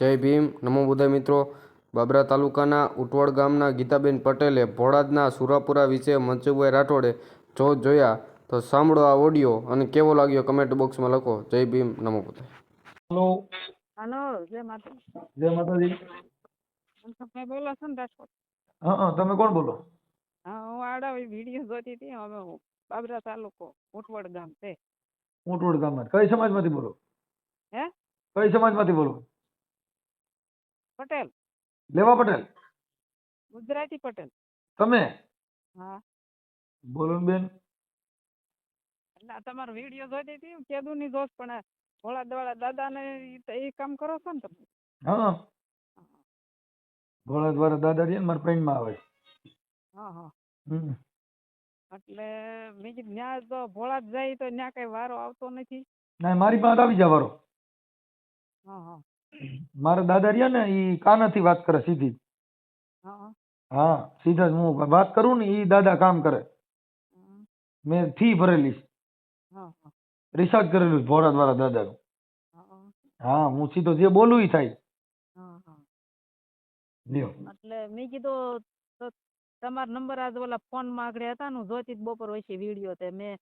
જય ભીમ. નમો બુદ્ધાય મિત્રો. બાબરા તાલુકાના ઉટવડ ગામના ગીતાબેન પટેલે ભોળાદના સુરાપુરા વિશે મનસુખભાઈ રાઠોડે જો જોયા તો સાંભળો આ ઓડિયો અને કેવો લાગ્યો કમેન્ટ બોક્સમાં લખો. જય ભીમ. નમો બુદ્ધાય હેલો. હેલો જય માતા જય માતાજી. મનસુખભાઈ બોલો છો ને રાજકોટ. હા હા તમે કોણ બોલો? હા હું આડા વીડિયો જોતી હતી. અમે બાબરા તાલુકો ઉટવડ ગામ છે. ઉટવડ ગામ કઈ સમાજમાંથી બોલો? હે? કઈ સમાજમાંથી બોલો? પટેલ. લેવા પટેલ? ગુજરાતી પટેલ. તમે? હા. બોલો ને બેન. એટલે તમારો વીડિયો જોતી હતી કેદુ ની જોશ પણ ભોળા દવાળા દાદા ને એ કામ કરો છો ને તમે? હા. ભોળા દ્વારા દાદા રે મારા મારા માં આવે. હા હા. એટલે મેં કીધું ન્યા તો ભોળા જાય તો ન્યા કઈ વારો આવતો નથી. ના મારી પાસે આવી જવારો હા હા. મારા દાદા રહ્યા ને એ કાનાથી વાત કરે સીધી. હા. સીધા જ હું વાત કરું ને એ દાદા કામ કરે. મેં ફી ભરેલી. રિસર્ચ કરેલું ભોળા દ્વારા દાદાનું. હા. હા સીધો જે બોલું થાય. લ્યો. એટલે મેં કીધું તમારો નંબર આજ ઓલા ફોનમાં આગળ હતા ને જોતી બપોર વચ્ચે વીડિયો તે મેં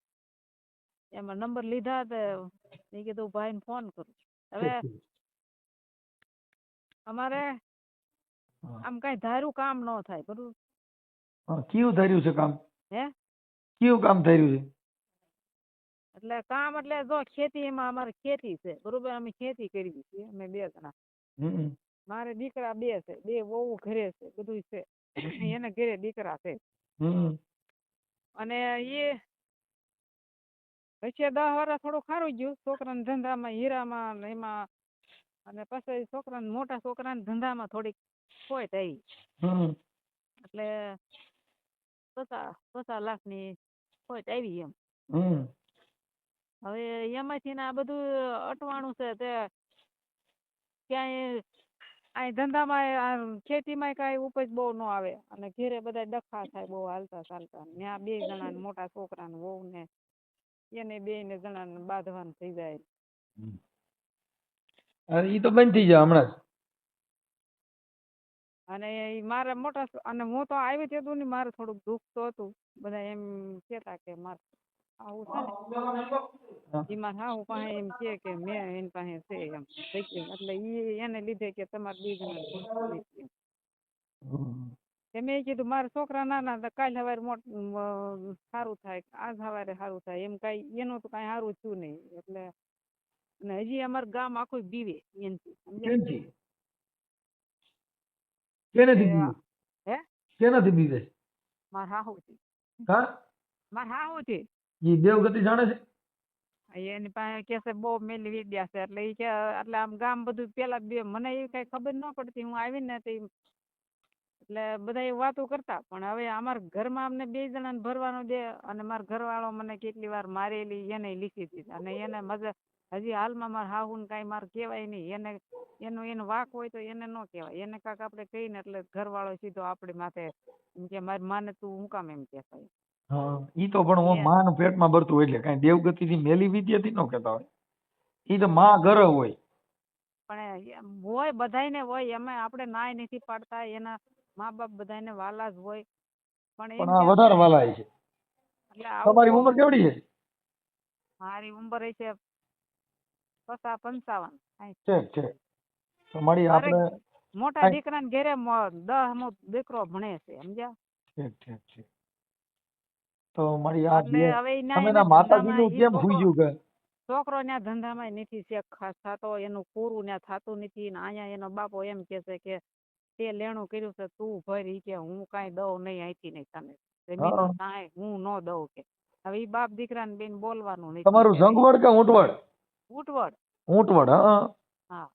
એમાં નંબર લીધા તે મેં કીધું ભાઈને ફોન કરું હવે. અમારે આમ કઈ ધાર્યું કામ ન થાય બરોબર? કયું ધાર્યું છે કામ? હે? કયું કામ ધાર્યું છે? એટલે કામ એટલે જો ખેતીમાં અમારે ખેતી છે બરોબર? અમે ખેતી કરી છે અમે બે જણા. મારે દીકરા બે છે બે વહુ ઘરે છે બધું છે. એને ઘરે દીકરા છે. અને એ પછી દસ વર્ષ થોડું ખારું ગયું. છોકરાના ધંધામાં હીરામાં એમાં અને પછી છોકરાને મોટા છોકરાના ધંધામાં થોડીક હોય આવી. એટલે પચાસ પચાસ લાખની ખોટ આવી એમ. હવે એમાંથી ને આ બધું અટવાણું છે તે ક્યાંય આ ધંધામાં ખેતીમાં કાંઈ ઉપજ બહુ ન આવે. અને ઘેરે બધા ડખા થાય બહુ હાલતા ચાલતા. ત્યાં બે જણા મોટા છોકરા ને વહુ ને એને બે ને જણાને બાંધવાનું થઈ જાય. અરે ઈ તો બંધ થઈ જાય હમણાં જ. અને ઈ મારે મોટા અને હું તો આવી તે ને મારે થોડુંક દુઃખ તો હતું. બધા એમ કહેતા કે મારે આવું છે ને. હા. ઈ મારા હાહુ પાસે એમ કે કે મેં એની પાસે છે એમ એટલે ઈ એને લીધે કે તમારે બીજને. તે મેં કીધું મારા છોકરા નાના હતા કાલ સવારે મોટ સારું થાય આજ સવારે સારું થાય. એમ કાંઈ એનું તો કાંઈ સારું થયું નહીં. એટલે અને હજી અમારું ગામ આખું બીવે એનથી કેનેથી બીવે? હે? કેનાથી બીવે? મારા હાહુથી હા? મારા હાહુથી ઈ દેવગતિ જાણે છે? એની પાસે કે છે બહુ મેલી વિદ્યા છે. એટલે ઈ કે એટલે આમ ગામ બધું પેલા બે મને એ કઈ ખબર ન પડતી હું આવીને તે એટલે બધા એ વાતો કરતા. પણ હવે અમારા ઘરમાં અમને બે જણાને ભરવાનું દે અને મારા ઘરવાળો મને કેટલી વાર મારેલી એને લીધી હતી અને એને મજા હજી હાલમાં મારા હાહુને કાંઈ મારે કહેવાય નહીં. એને એનો એનો વાક હોય તો એને ન કહેવાય. એને કાંઈક આપણે કહીને એટલે ઘરવાળો સીધો આપણે માથે એમ કે મારી માને તું હું કામ એમ કે હા ઈ તો પણ હું એ- માં પેટમાં ભરતું હોય એટલે કાંઈ દેવગતિ થી મેલી વિદ્યાથી ન કહેતા હોય. ઈ તો માં ઘર હોય. પણ હોય બધાયને હોય. એમાં આપણે નાય નથી પાડતા. એના મા બાપ બધાયને વાલા જ હોય. પણ આ વધારે વાલા છે તમારી ઉંમર કેવડી છે મારી ઉંમર છે પચાસ પંચાવન. તો મારી આપણે મોટા દીકરાને ઘેરે દસ મો દીકરો ભણે છે સમજ્યા? ઠીક ઠીક ઠીક. તો મારી આ હવે તમે માતાજીનું કેમ ભૂજ્યું કે? છોકરો ત્યાં ધંધામાં નથી શેખ થતો એનું પૂરું ત્યાં થતું નથી ને અહીંયા એનો બાપો એમ કે છે કે તે લેણું કર્યું છે તું ભરી કે હું કાંઈ દઉં નહીં અહીંથી નહીં તને. જમીનનું હું. ન દઉં કે. હવે ઈ બાપ દીકરાને બેન બોલવાનું નહીં તમારું ઝંગવડ કે ઊંટવડ? ઉટવડ ઊંટવડ હા. હા.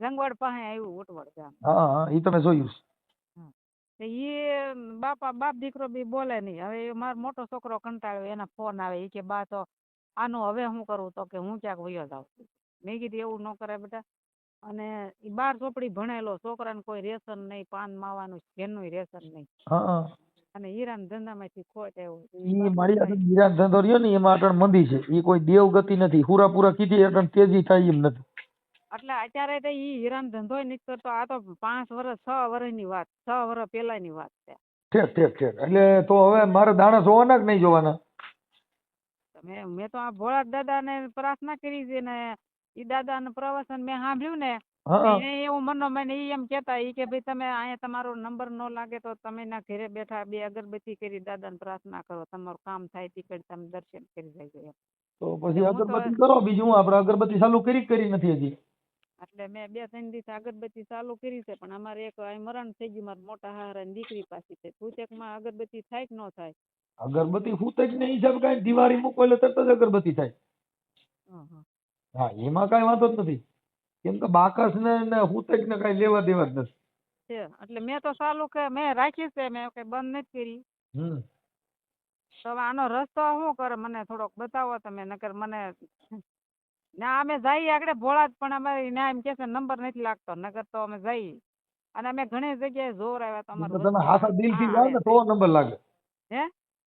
રંગવડ પાસે આવ્યું ઉટવડ ગામ હા હા ઈ તમે જોયું છે. ઈ બાપા બાપ દીકરો બી બોલે નહીં. હવે મારો મોટો છોકરો કંટાળ્યો એના ફોન આવે. ઈ કે બા તો આનું હવે હું કરું? તો કે હું ક્યાંક વયો જાઉં? મેં કીધું એવું ન કરે બેટા. અને બાર ચોપડી ભણેલો. છોકરાને કોઈ રેશન નહીં પાન માવાનું ઘેરનું રેશન નહીં. અને હીરાના ધંધામાંથી ખોટ આવ્યો ઈ મારી આગળ હીરા ધંધો રહ્યો ને એમાં અટણ મંદી છે. ઈ કોઈ દેવગતિ નથી. હુરાપુરા કીધી અટણ તેજી થાય એમ નથી. એટલે અત્યારે તો ઈ હીરાનો ધંધો નથી કરતો આ તો પાંચ વર્ષ છ વર્ષની વાત છ વર્ષ પહેલાની વાત છે. ઠેક ઠેક ઠેક એટલે તો હવે મારે દાણા જોવાના કે નહીં જોવાના? તમે મેં તો આ ભોળા દાદાને પ્રાર્થના કરી છે ને ઈ દાદાનું પ્રવચન મેં સાંભળ્યું ને. એને એવું મનો ઈ એમ કેતા ઈ કે ભાઈ તમે અહીંયા તમારો નંબર ન લાગે તો તમે ના ઘરે બેઠા બે અગરબત્તી કરી પ્રાર્થના કરો. તમારું કામ થાય તી કરી તમે દર્શન કરી જાય એમ. તો પછી અગરબત્તી કરો બીજું આપણે અગરબત્તી ચાલુ કરી કરી નથી હજી? એટલે મેં બે ત્રણ દિવસ અગરબત્તી ચાલુ કરી છે પણ અમારે એક મરણ થઈ ગયું મારા મોટા હારાની દીકરી પાસે છે. ભૂતેકમાં અગરબત્તી થાય કે ન થાય? અગરબત્તી ફૂટે જ નહીં હિસાબ કાંઈ દિવાળી મૂકો એટલે તરત જ અગરબત્તી થાય. હા એમાં કાંઈ વાંધો જ નથી. કેમ કે બાકસ ને ને હુતેક ને કાંઈ લેવા દેવા જ નથી. છે એટલે મેં તો ચાલુ કે મેં રાખી છે મેં કઈ બંધ નથી કરી. હમ. તો આનો રસ્તો શું કરે મને થોડોક બતાવો તમે નકર મને ના અમે જઈએ આગળ ભોળા પણ અમારે ના એમ કે નંબર નથી લાગતો નકર તો અમે જઈએ. અને અમે ઘણી જગ્યાએ જોર આવ્યા તો અમારે તમે હાસા દિલથી જાવ ને તો નંબર લાગે. હે?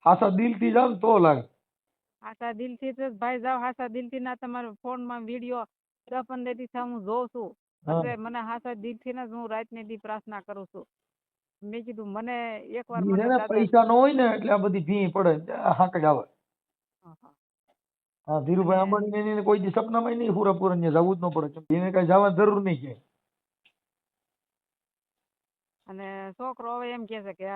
હાસા દિલથી ને તો લાગે. હાસા દિલથી તો ભાઈ જાવ હાસા દિલથી ના તમારો ફોનમાં વીડિયો દસ પંદર દિવસ હું જોઉં છું. એટલે મને હાસા દિલથી ને હું રાત રાતને દી પ્રાર્થના કરું છું. મેં કીધું મને એકવાર મને ને પૈસા ન હોય ને એટલે આ બધી ભી પડે હાંકડ આવે. હા, ધીરુભાઈ અંબાણી ને કોઈ દી સપનામાં નહીં પૂરા પૂરા જવું જ ન પડે એને કઈ જવાની જરૂર નહીં કે અને છોકરો હવે એમ કે છે કે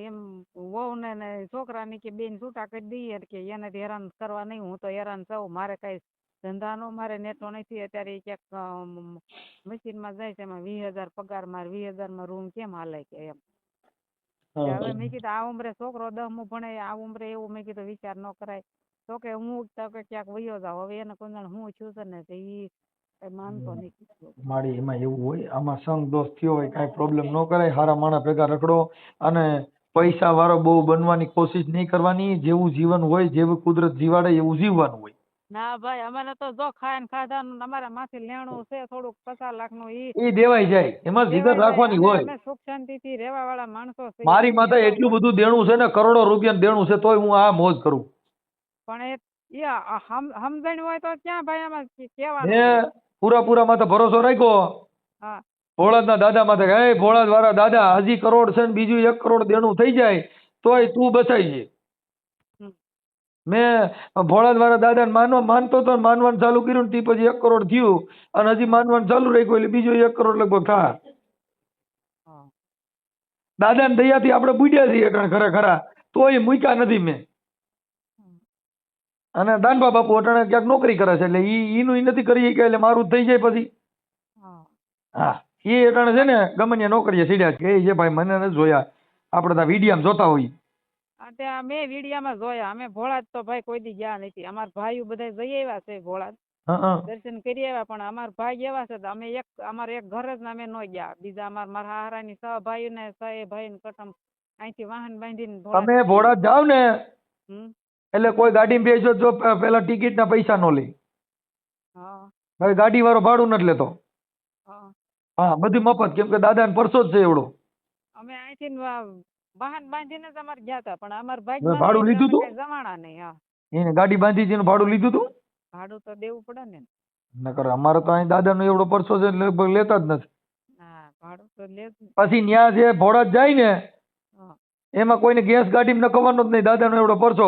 એમ વહુ ને છોકરાને કે બેન છૂટા કરી દઈએ કે એને હેરાન કરવા નહીં હું તો હેરાન થઉં મારે કઈ ધંધાનો મારે નેટો નથી અત્યારે ક્યાંક મશીનમાં જાય છે એમાં વીસ હજાર પગાર મારે વીસ હજારમાં રૂમ કેમ હાલે કે એમ. હવે મેં કીધું આ ઉંમરે છોકરો દસમું ભણે આ ઉંમરે એવું. મેં કીધું વિચાર ન કરાય. તો કે હું તો કે ક્યાંક વયો જાવ હવે એને કોઈ હું છું છે ને તે ઈ માનતો નહીં મારી એમાં એવું હોય આમાં સંગ દોસ્ત થયો હોય કાંઈ પ્રોબ્લેમ ન કરાય હારા માણા ભેગા રખડો અને પૈસા વાળો બહુ બનવાની કોશિશ નહીં કરવાની જેવું જીવન હોય જેવું કુદરત જીવાડે એવું જીવવાનું હોય. ના ભાઈ અમારે તો જો ખાય ને ખાધાનું અમારા માંથી લેણું છે થોડુંક પચાસ લાખનું ઈ ઈ દેવાઈ જાય. એમાં વિગત રાખવાની હોય. અમે સુખ શાંતિથી રહેવા વાળા માણસો. મારી માતા એટલું બધું દેણું છે ને કરોડો રૂપિયા દેણું છે તોય હું આ મોજ કરું. પણ એ સમજણ હોય તો ક્યાં ભાઈ આમાં કેવા કહેવાનું મેં પૂરા માં માથે ભરોસો રાખ્યો? હા. ભોળાદના દાદા માથે "હે ભોળાદ વાળા દાદા હજી કરોડ છે ને બીજું એક કરોડ દેણું થઈ જાય તોય તું બચાઈ છે હમ. મેં ભોળા દ્વારા દાદાને માનવા માનતો તો ને માનવાનું ચાલુ કર્યું તે પછી એક કરોડ થયું અને હજી માનવાનું ચાલુ રાખ્યું એટલે બીજો એક કરોડ લગભગ થાય. દાદાની દયાથી આપણે બુડ્યા છીએ અટાણે ખરેખરા તોય મૂક્યા નથી મેં. અને દાનભા બાપુ અટાણે ક્યાંક નોકરી કરે છે એટલે ઈ ઈનું ઈ નથી કરી કે એટલે મારું થઈ જાય પછી. હા. એ અટાણે છે ને ગમે ત્યાં નોકરીએ સીડ્યા કે છે ભાઈ મને નથી જોયા. આપણે તો વિડીયામાં જોતા હોઈએ. આ તે આ મેં વિડિયામાં જોયા અમે ભોળા તો ભાઈ કોઈ દી ગયા નથી. અમાર ભાઈઓ બધા જઈ આવ્યા છે ભોળા દર્શન કરી આવ્યા પણ અમાર ભાઈ એવા છે અમે એક અમારે એક ઘર જ અમે ન ગયા. બીજા અમાર મારા હારાની સહ ભાઈઓ ને સહ ભાઈ ને કટમ અહીંથી વાહન બાંધીને તમે ભોળા જાવ ને. એટલે કોઈ ગાડીમાં બેસો જો પેલા ટિકિટ ના પૈસા નો લે. હા. હવે ગાડી વાળો ભાડું નથી લેતો. હા. બધી મફત. કેમ કે દાદાને પરસો જ છે એવડો. અમે અહીંથી ન વાહન બાંધીને જ અમારે ગયા હતા પણ અમાર ભાઈ ભાડું લીધું હતું જમાણા નહીં હા. એને ગાડી બાંધી છે ભાડું લીધું હતું ભાડું તો દેવું પડે ને. નકર અમારે તો અહીં દાદાનો એવડો પરસો છે લગભગ લેતા જ નથી. હા ભાડું તો લે પછી ન્યા જે ભોળા જાય ને એમાં કોઈને ગેસ ગાડીમાં નખવાનો જ નહીં દાદાનો એવડો પરસો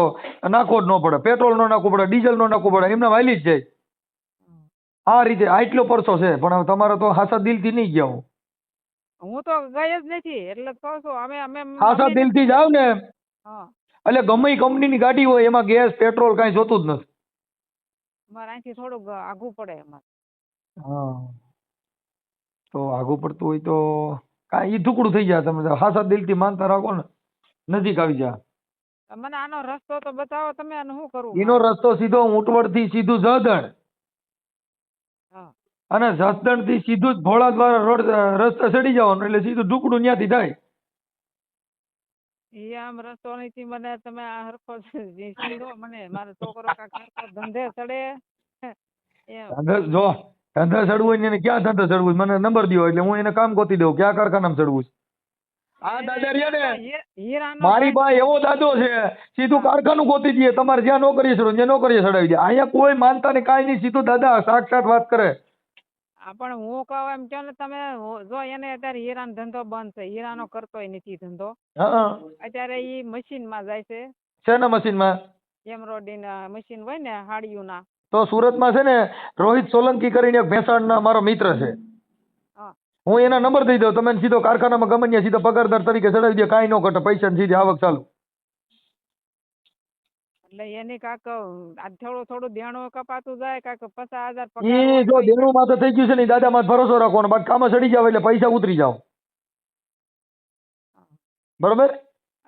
નાખવો જ ન પડે પેટ્રોલ નો નાખવું પડે ડીઝલ નો નાખવું પડે એમને વાલી જ જાય. આ રીતે આટલો પરસો છે પણ તમારો તમારે તો હાસા દિલથી નહીં ગયા હું. હું તો ગઈ જ નથી એટલે કહું છું અમે અમે ખાસા દિલથી જાવ ને એટલે ગમે કંપનીની ગાડી હોય એમાં ગેસ પેટ્રોલ કાંઈ જોતું જ નથી. અમારે અહીંથી થોડુંક આઘું પડે એમાં. હા. તો આઘું પડતું હોય તો કાંઈ ઈ ટુકડું થઈ જાય તમે ખાસા દિલથી માનતા રાખો ને. નજીક આવી જા. મને આનો રસ્તો તો બતાવો તમે આનું શું કરવું એનો રસ્તો સીધો ઊંટવડથી સીધું જસદણ હા. અને જસદણથી સીધું જ ભોળા દ્વારા રોડ રસ્તે ચડી જવાનું એટલે સીધું ઢુકડું ત્યાંથી થાય ઈ આમ રસ્તો નથી મને તમે આ હરખો સીધો મને મારો છોકરો કાંઈક ધંધે ચડે. ધંધે જો ધંધે ચડવું હોય ને એને ક્યાં ધંધે ચડવું? મને નંબર દ્યો એટલે હું એને કામ ગોતી દઉં ક્યાં કારખાનામાં ચડવું છે? આ દાદા રહ્યા ને. મારી પાસે એવો દાદો છે સીધું કારખાનું ગોતી દઈએ તમારે જ્યાં નોકરી ચડો ત્યાં નોકરીએ ચડાવી દે. અહીંયા કોઈ માનતા ને કાંઈ નહીં સીધું દાદા સાક્ષાત વાત કરે. પણ હું કહું એમ કે ને તમે જો એને અત્યારે હીરાનો ધંધો બંધ છે હીરાનો કરતોય નથી ધંધો. અત્યારે ઈ મશીનમાં જાય છે. શેના મશીનમાં? એમ્બ્રોઇડરી મશીન હોય ને હાડીઓના. તો સુરતમાં છે ને રોહિત સોલંકી કરીને એક ભેસાણના મારો મિત્ર છે. હા. હું એના નંબર દઈ દઉં તમે સીધો કારખાનામાં ગમે ત્યાં સીધો પગારદાર તરીકે ચડાવી દો કાંઈ ન ઘટે પૈસા સીધી આવક ચાલુ. એટલે એને કાક આ થોડો થોડો દેણો કપાતું જાય કાક પચાસ હજાર ઈ જો દેણું માથે થઈ ગયું છે ને દાદા માં ભરોસો રાખવાનો બાકી કામ સડી જાવ એટલે પૈસા ઉતરી જાવ. બરોબર?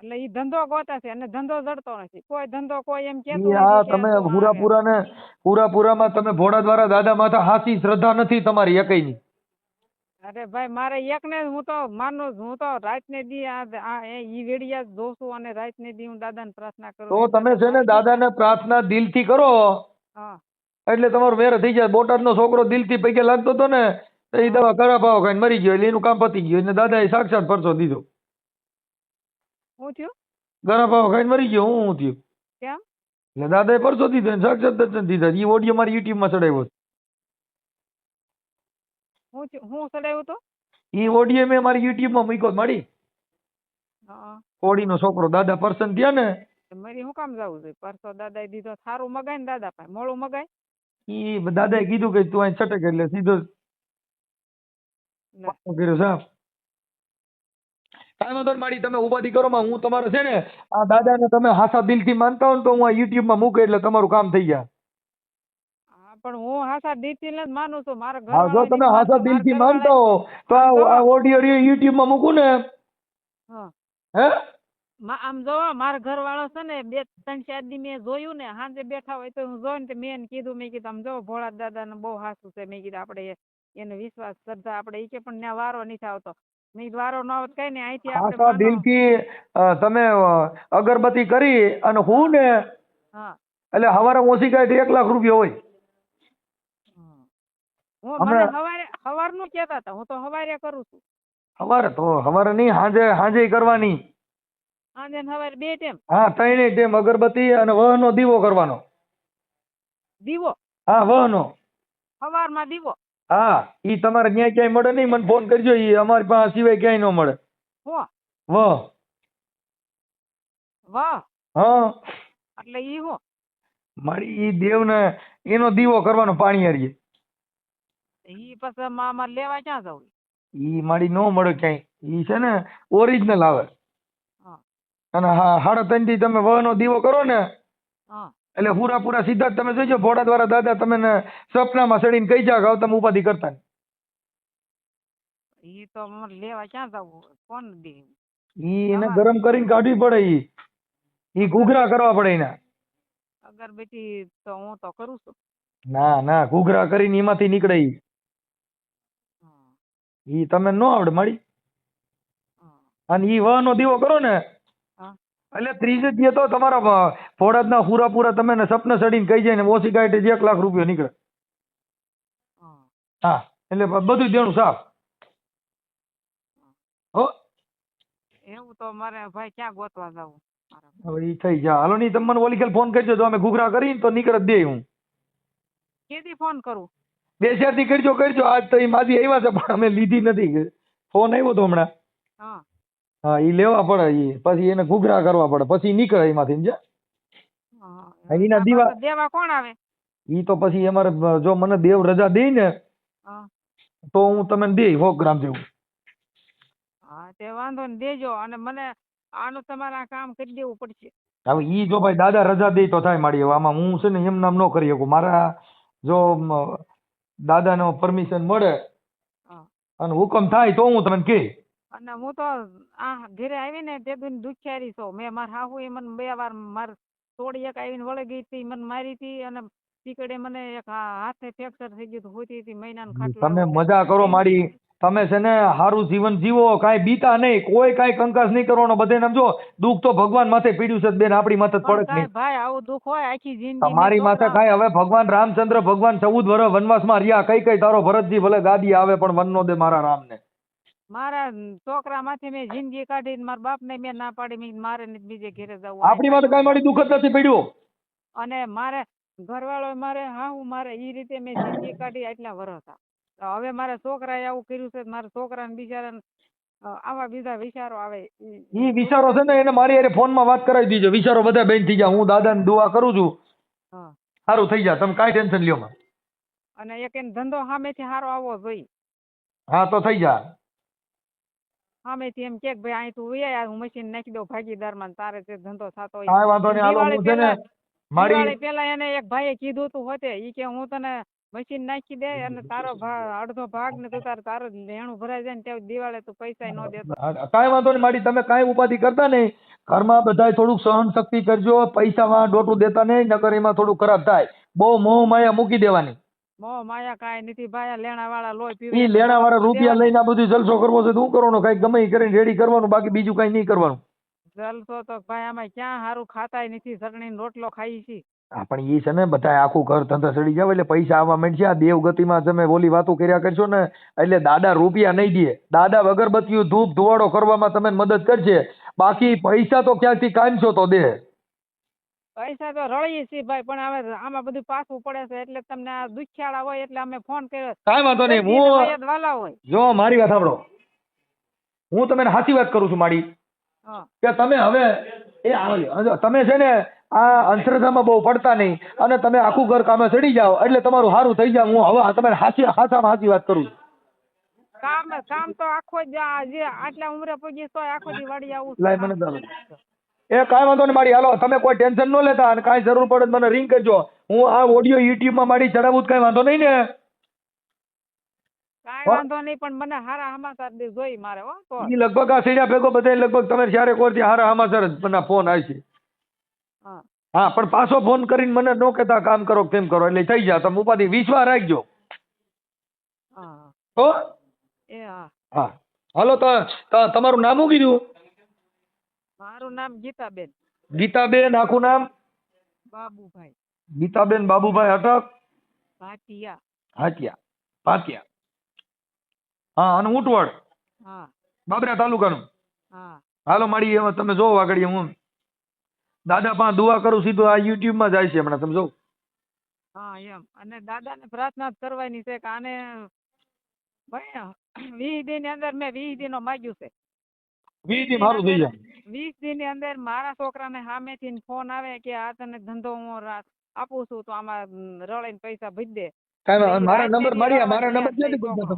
એટલે ઈ ધંધો ગોતા છે અને ધંધો જડતો નથી. કોઈ ધંધો કોઈ એમ કેતું કે તમે પૂરા. પૂરા ને પૂરા પૂરામાં તમે ભોળા દ્વારા દાદા માથે હાસી શ્રદ્ધા નથી તમારી એકયની. અરે ભાઈ મારે એક ને હું તો માનો હું તો રાત ને દી આ ઈ વેડિયા જોઉં છું અને રાત ને દી હું દાદાને પ્રાર્થના કરું તો તમે છે ને દાદાને પ્રાર્થના દિલથી કરો. હા. એટલે તમારો મેર થઈ જાય. બોટાદનો છોકરો દિલથી પૈકે લાગતો હતો ને તો એ દવા કરા ભાવ ખાઈને મરી ગયો. એટલે એનું કામ પતી ગયું. એટલે દાદાએ સાક્ષાત પરસો દીધો. શું થયું? ગરા ભાવ ખાઈને મરી ગયો. હું થયું? કેમ? એટલે દાદાએ પરસો દીધો સાક્ષાત દર્શન દીધા. એ ઓડિયો મારી યુટ્યુબમાં ચડાવ્યો હું હું ચડાવ્યું તો? ઈ ઓડિયો મેં મારી યુટ્યુબમાં મૂક્યો મળી? હા. ઓડીનો છોકરો દાદા પર્સન થયા ને મારી હું કામ જાવું જોઈએ પરસો દાદાએ દીધો સારું મગાય ને દાદા પાસે મોડું મગાય? એ દાદાએ કીધું કે તું અહીં છટક એટલે સીધો કર્યો સાહેબ કાંઈ વાંધો માડી તમે ઉપાધિ કરો માં હું તમારે છે ને આ દાદાને તમે હાસા દિલથી માનતા હો ને તો હું આ યુટ્યુબમાં મૂકે એટલે તમારું કામ થઈ જાય. પણ હું હાસા દિલથી જ માનું છું. મારા હા જો તમે હાસા દિલથી માનતા હો તો આ ઓડિયો જો. ઓડિયો મૂકું ને. હા. હે? મા- આમ જોવો મારો ઘરવાળો છે ને બે ત્રણ ચાર દી મેં જોયું ને સાંજે બેઠા હોય તો હું જોઈને ને મેં એને કીધું મેં કીધું આમ જો ભોળા દાદાને બહુ હાસું છે. મેં કીધું આપણે એનો વિશ્વાસ શ્રદ્ધા આપણે એ કે પણ ત્યાં વારો નથી આવતો. મેં ન ને દિલથી તમે અગરબત્તી કરી અને હું ને હા. એટલે હવારે ઓછી કાઢી એક લાખ રૂપિયા હોય. હું મને હવારે હવારનું કહેતા હતા હું તો હવારે કરું છું. હવારે તો હવારે નહીં હાંજે હાંજે કરવાની. સાંજે ને હવારે બે ટાઈમ હા ત્રણેય ટાઈમ અગરબત્તી અને વહનો દીવો કરવાનો. દીવો? હા વહનો. હવારમાં દીવો? હા ઈ તમારે ક્યાંય ક્યાંય મળે નહીં? મને ફોન કરજો ઈ અમારી પાસે સિવાય ક્યાંય ન મળે. વાહ વહ વાહ હા. એટલે ઈ હો? મારી ઈ દેવને એનો દીવો કરવાનો પાણી હારીએ ઈ પછી માં લેવા ક્યાં જવું ઈ? મારી નો મળે ક્યાંય. ઈ છે ને ઓરિજિનલ આવે. અને હા સાડા ત્રણથી તમે વહનો દીવો કરો ને એટલે પૂરા પૂરા સીધા તમે જોજો ભોળા દ્વારા દાદા તમને સપનામાં સડીને કઈ જાવ કે તમે ઉપાધિ કરતા ઈ તો લેવા ક્યાં જવું કોણ દે? ઈ એને ગરમ કરીને કાઢવી પડે ઈ. ઈ ઘૂઘરા કરવા પડે એના. અગરબત્તી તો હું તો કરું છું. ના ના ઘૂઘરા કરીને એમાંથી નીકળે ઈ. ઈ તમે નો આવડે મારી અને ઈ વહનો દીવો કરો ને. એટલે ત્રીજે દીએ તો તમારા વ- ફોડાદના પૂરા પૂરા તમે ને સપને કહી જાય ને ઓછી ગાઈટે જ એક લાખ રૂપિયો નીકળે. હા. હા એટલે બધું દેણું સાફ. હો. એવું તો મારે ભાઈ ક્યાં ગોતવા જવું? હવે ઈ થઈ જા. હાલો નહીં તમને ઓલી ફોન કરજો. તો અમે ઘૂઘરા કરીને તો નીકળત દે હું. કેદી ફોન કરું? બે કરજો કરજો. આજ તો એ માજી આવ્યા છે પણ અમે લીધી નથી. ફોન આવ્યો તો હમણાં. હા. એ લેવા પડે એ પછી એને ઘૂઘરા કરવા પડે. પછી નીકળે એમાંથી સમજે એના દીવા- દેવા કોણ આવે? ઈ તો પછી અમારે જો મને દેવ રજા દે ને તો હું તમને દે સો ગ્રામ જેવું. હા તે વાંધો ને દેજો. અને મને આનું તમારા કામ કરી દેવું પડશે. હવે ઈ જો ભાઈ દાદા રજા દે તો થાય મારી આમાં હું છે ને એમ નામ ન કરી શકું. મારા જો દાદાનો પરમિશન મળે અને હુકમ થાય તો હું તમને કહે અને હું તો આ ઘરે આવીને તે દિન દુખિયારી છો. મેં મારા હાહુ એ મને બે વાર માર તોડી એક આવીને વળી ગઈ હતી મને મારી હતી અને પીકડે મને એક હાથે ફ્રેક્ચર થઈ ગયું હતું હોતી હતી મહિનાનું ખાટલા તમે મજા કરો મારી તમે છે ને સારું જીવન જીવો કાંઈ બીતા નહીં કોઈ કાંઈ કંકાસ નહીં કરવાનો. બધે જો દુઃખ તો ભગવાન માથે પીડ્યું છે બેન આપણી માથે પડે નહીં. ભાઈ આવું દુઃખ હોય આખી જિંદગી તમારી માથે કાંઈ હવે ભગવાન રામચંદ્ર ભગવાન ચૌદ વર્ષ વનવાસમાં રહ્યા કઈ કઈ તારો ભરતજી ભલે ગાદી આવે પણ વનનો દે મારા રામને. મારા છોકરા માથે મેં જિંદગી કાઢી મારા બાપ ને મેં ના પાડી મેં મારે બીજે ઘેરે જવું. આપણી માથે કાંઈ મારી દુઃખ જ નથી પડ્યું. અને મારે ઘરવાળો મારે હા હું મારે ઈ રીતે મેં જિંદગી કાઢી આટલા વર્ષ તો હવે મારા છોકરાએ આવું કર્યું છે મારા છોકરાને બિચારાને આવા બીજા વિચારો આવે. ઈ- વિચારો છે ને એને મારી હારે ફોનમાં વાત કરાવી દીજો. વિચારો બધા બેન થઈ ગયા. હું દાદાને દુઆ કરું છું. હા. સારું થઈ જાય. તમે કાંઈ ટેન્શન લ્યો માં અને એક એને ધંધો સામેથી સારો આવવો જોઈએ. હા તો થઈ જાય. સામેથી એમ કે ભાઈ અહીં તું યાર હું મશીન નાખી દઉં ભાગીદારમાં. તારે ધંધો થતો હોય કાંઈ વાંધો નહીં. હાલો હું છે ને મારી પેલા એને એક ભાઈએ કીધું તું હોતે. ઈ કે હું તને મશીન નાખી દે અને તારો અડધો ભાગ ને તું તારે તારો લેણું ભરાઈ જાય ને ત્યાં દિવાળે તું પૈસા ન દેતો. કાંઈ વાંધો નહીં મારી તમે કાંઈ ઉપાધિ કરતા નહીં. ઘરમાં બધાય થોડુંક સહન શક્તિ કરજો પૈસામાં ડોટું દેતા નહીં નકર એમાં થોડું ખરાબ થાય. બહુ મોહ માયા મૂકી દેવાની. મોહ માયા કાંઈ નથી ભાયા લેણા વાળા લોહી ઈ લેણા વાળા રૂપિયા લઈને આ બધું જલસો કરવો છે તો શું કરવાનું? કઈ ગમે ઈ કરીને રેડી કરવાનું બાકી બીજું કાંઈ નહીં કરવાનું. જલસો તો ભાઈ આમાં ક્યાં સારું ખાતાય નથી ચટણી રોટલો ખાઈ છી. હા પણ એ છે ને બધા આખું ઘર ધંધા સડી જાવ એટલે પૈસા આવવા માંડશે. આ દેવગતિમાં તમે ઓલી વાતો કર્યા કરશો ને એટલે દાદા રૂપિયા નહીં દે. દાદા અગરબત્તીઓ ધૂપ ધુવાડો કરવામાં તમે મદદ કરશે. બાકી પૈસા તો ક્યાંકથી કાંચો તો દે. પૈસા તો રળીએ છીએ ભાઈ પણ હવે આમાં બધું પાછું પડે છે એટલે તમને આ દુખ્યાળા હોય એટલે અમે ફોન કર્યો કાંઈ વાંધો નહીં. હું વાલા હોય. જો મારી વાત સાંભળો. હું તમને સાચી વાત કરું છું મારી. કે તમે હવે એ તમે છે ને આ અંધશ્રદ્ધામાં બહુ પડતા નહીં. અને તમે આખું ઘર કામે ચડી જાઓ એટલે તમારું સારું થઈ જાય. હું હવે તમે સાચી હાચામાં સાચી વાત કરું કામ કામ તો આખો જે આટલા ઉંમરે પગી તોય આખો દી વાડી આવું લાય મને ચાલો એ કાંઈ વાંધો નહીં મારી હાલો તમે કોઈ ટેન્શન ન લેતા અને કાંઈ જરૂર પડે મને રિંગ કરજો. હું આ ઓડિયો યુટ્યુબમાં મારી ચડાવું કાંઈ વાંધો નહીં ને. કાંઈ? વાંધો નહીં પણ મને હારા સમાચાર જોઈ મારે હો તો. લગભગ આ સીડા ભેગો બધા લગભગ તમે ચારે કોરથી હારા સમાચાર જ મને ફોન આવશે હા. પણ પાછો ફોન કરીને મને ન કહેતા કામ કરો તેમ કરો એટલે થઈ જાય. તમે ઉપાધિ વિશ્વાસ રાખજો. હા. એ હા. હા. હાલો તો તો તમારું નામ શું કીધું? મારું નામ ગીતાબેન. ગીતાબેન આખું નામ? બાબુભાઈ. ગીતાબેન બાબુભાઈ અટક ભાટિયા. ભાટિયા. ભાટિયા. હા અને ઊંટવડ? હા. બાબરા તાલુકાનું? હા. હાલો મારી તમે જોવો આગળ હું દાદા પાસે દુઆ કરું સીધું આ યુટ્યુબમાં જાય છે હમણાં સમજો? હા એમ. અને દાદાને પ્રાર્થના કરવાની છે કે આને ભાઈ વીસ દી ની અંદર મેં વીસ દી માગ્યું છે. વીસ દિન મારું થઈ જાય. વીસ દી ની અંદર મારા છોકરાને સામેથી ફોન આવે કે આ તને ધંધો હું આપું છું તો આમાં રળીને પૈસા ભરી દે. મારા નંબર મળ્યા મારા નંબર ક્યાંથી તમે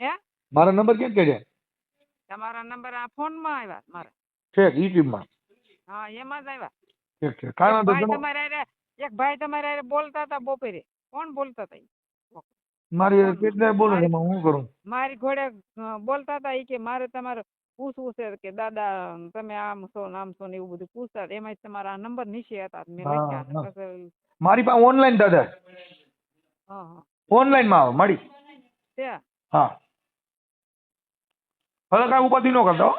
હે? મારા નંબર ક્યાં કાઢ્યા? તમારા નંબર આ ફોનમાં આવ્યા મારા. ઠીક યુટ્યુબમાં. હા એમાં જ આવ્યા. ઠીક ઠીક. કાંઈ વાંધો ભાઈ નહીં. તમારે હારે- એક ભાઈ તમારે હારે બોલતા હતા બપોરે. કોણ બોલતા હતા ઈ? મારી કેટલાય બોલો છે એમાં હું કરું? મારી ઘોડે અ, બોલતા હતા ઈ કે મારે તમારે પૂછવું છે કે દાદા તમે આમ છો ને આમ છો ને એવું બધું પૂછતા હતા. એમાં તમારા નંબર નીચે હતા મેં હા, લખ્યા ને હા. પછી મારી પાસે ઓનલાઈન દાદા. હા હા. ઓનલાઈનમાં આવે મળી તે હા. હવે કાંઈ ઉપાધિ ન કરતા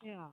હા.